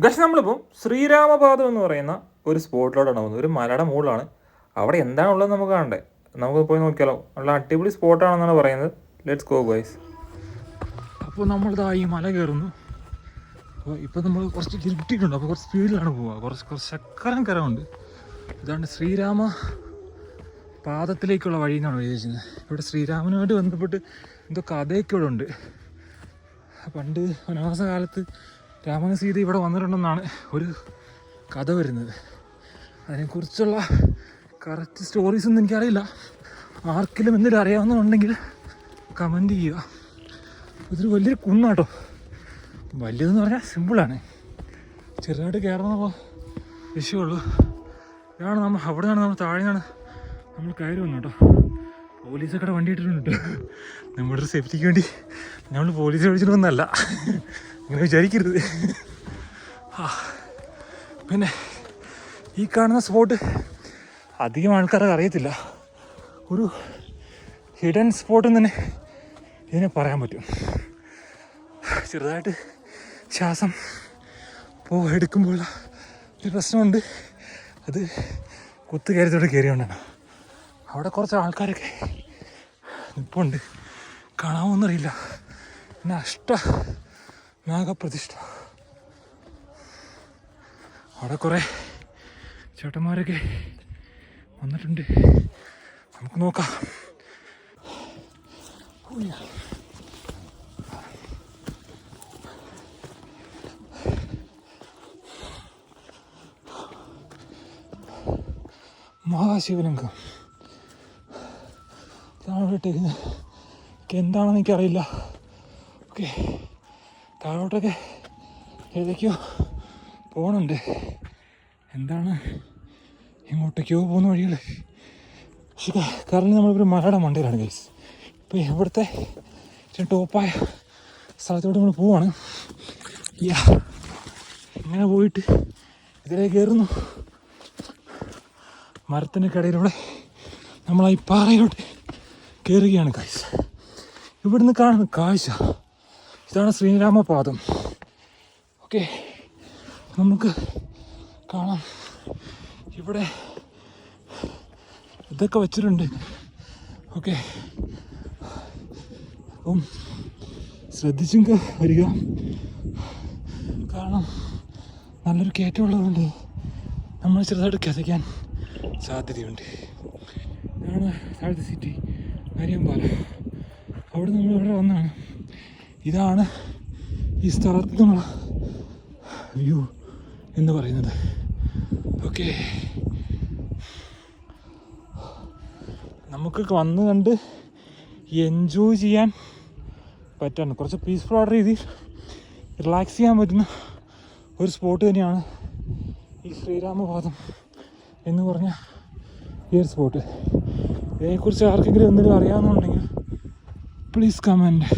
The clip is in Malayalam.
ഗഷ് നമ്മളിപ്പം ശ്രീരാമപാദം എന്ന് പറയുന്ന ഒരു സ്പോട്ടിലോട്ടാണ് പോകുന്നത്. ഒരു മലയുടെ മുകളിലാണ്. അവിടെ എന്താണുള്ളത് നമുക്ക് കാണണ്ടേ? നമുക്ക് പോയി നോക്കിയാലോ. നല്ല അടിപൊളി സ്പോട്ടാണെന്നാണ് പറയുന്നത്. ലെറ്റ്സ് ഗോ ഗൈസ് അപ്പോൾ നമ്മളിതാ ഈ മല കയറുന്നു. അപ്പോൾ ഇപ്പോൾ നമ്മൾ കുറച്ച് ഇരുട്ടിയിട്ടുണ്ട്. അപ്പോൾ കുറച്ച് സ്പീഡിലാണ് പോവുക. കുറച്ച് കുറച്ച് ചക്കരം കരമുണ്ട്. ഇതാണ് ശ്രീരാമ പാദത്തിലേക്കുള്ള വഴി എന്നാണ് എഴുതിയിരിക്കുന്നത് ഇവിടെ ശ്രീരാമനുമായിട്ട് ബന്ധപ്പെട്ട് എന്തോ കഥയൊക്കെ ഇവിടെ ഉണ്ട്. പണ്ട് വനവാസ കാലത്ത് രാമനും സീത ഇവിടെ വന്നിട്ടുണ്ടെന്നാണ് ഒരു കഥ വരുന്നത്. അതിനെക്കുറിച്ചുള്ള കറക്റ്റ് സ്റ്റോറീസ് ഒന്നും എനിക്കറിയില്ല. ആർക്കെങ്കിലും എന്തെങ്കിലും അറിയാവുന്നുണ്ടെങ്കിൽ കമന്റ് ചെയ്യുക. ഇതൊരു വലിയൊരു കുന്നാട്ടോ. വലിയതെന്ന് പറഞ്ഞാൽ സിമ്പിളാണ് ചെറുതായിട്ട് കയറുന്ന വിഷയമുള്ളൂ ഇതാണ് നമ്മൾ അവിടെ നിന്നാണ് നമ്മൾ താഴെ നിന്നാണ് നമ്മൾ കയറി വന്നു കേട്ടോ പോലീസൊക്കെ വണ്ടി ഇട്ടിട്ടുണ്ട്. നമ്മുടെ ഒരു സേഫ്റ്റിക്ക് വേണ്ടി നമ്മൾ പോലീസ് വിളിച്ചിട്ട് വന്നല്ല അങ്ങനെ വിചാരിക്കരുത്. പിന്നെ ഈ കാണുന്ന സ്പോട്ട് അധികം ആൾക്കാർക്ക് അറിയത്തില്ല. ഒരു ഹിഡൻ സ്പോട്ട് തന്നെ ഇതിനെ പറയാൻ പറ്റും. ചെറുതായിട്ട് ശ്വാസം പോ എടുക്കുമ്പോൾ ഒരു പ്രശ്നമുണ്ട്. അത് കുത്തു കയറത്തോടെ കയറിയോണ്ടാണ്. അവിടെ കുറച്ച് ആൾക്കാരൊക്കെ നിൽപ്പുണ്ട് കാണാമോന്നറിയില്ല പിന്നെ അഷ്ട നാഗപ്രതിഷ്ഠ. അവിടെ കുറേ ചേട്ടന്മാരൊക്കെ വന്നിട്ടുണ്ട്. നമുക്ക് നോക്കാം. മഹാശിവലിംഗം. ഇതാണ് ഇട്ടേക്കുന്നത് എന്താണെന്ന് എനിക്കറിയില്ല. ഓക്കെ. താഴോട്ടൊക്കെ ഏതൊക്കെയോ പോകണുണ്ട് എന്താണ്? ഇങ്ങോട്ടേക്കോ പോകുന്ന വഴികൾ പക്ഷേ കാരണം നമ്മളിപ്പോൾ മലയുടെ മണ്ടയിലാണ് ഗൈസ് ഇപ്പോൾ ഇവിടുത്തെ ഇച്ചിരി ടോപ്പായ സ്ഥലത്തോട്ട് നമ്മൾ പോവാണ്. യാ ഇങ്ങനെ പോയിട്ട് ഇതിലേ കയറുന്നു. മരത്തിന്റെ കടയിലൂടെ നമ്മൾ ഈ പാറയിലോട്ട് കയറുകയാണ് കാഴ്ച ഇവിടുന്ന് കാണുന്ന കാഴ്ച ഇതാണ് ശ്രീരാമപാദം. ഓക്കെ നമുക്ക് കാണാം. ഇവിടെ ഇതൊക്കെ വച്ചിട്ടുണ്ട്. ഓക്കെ. അപ്പം ശ്രദ്ധിച്ചും വരിക. കാരണം നല്ലൊരു കയറ്റമുള്ളതുകൊണ്ട് നമ്മൾ ചെറുതായിട്ട് കഥയ്ക്കാൻ സാധ്യതയുണ്ട്. ഇതാണ് താഴത്തെ സിറ്റി അരിയമ്പാല അവിടെ നമ്മൾ ഇവിടെ വന്നാണ് ഇതാണ് ഈ സ്ഥലത്ത് നിന്നുള്ള വ്യൂ എന്ന് പറയുന്നത്. ഓക്കെ നമുക്ക് വന്ന് കണ്ട് എൻജോയ് ചെയ്യാൻ പറ്റാണ് കുറച്ച് പീസ്ഫുൾ ആയിട്ട് രീതിയിൽ റിലാക്സ് ചെയ്യാൻ പറ്റുന്ന ഒരു സ്പോട്ട് തന്നെയാണ് ഈ ശ്രീരാമപാദം എന്ന് പറഞ്ഞ ഈ ഒരു സ്പോട്ട് ഇതിനെക്കുറിച്ച് ആർക്കെങ്കിലും എന്തെങ്കിലും അറിയാമെന്നുണ്ടെങ്കിൽ പ്ലീസ് കമന്റ്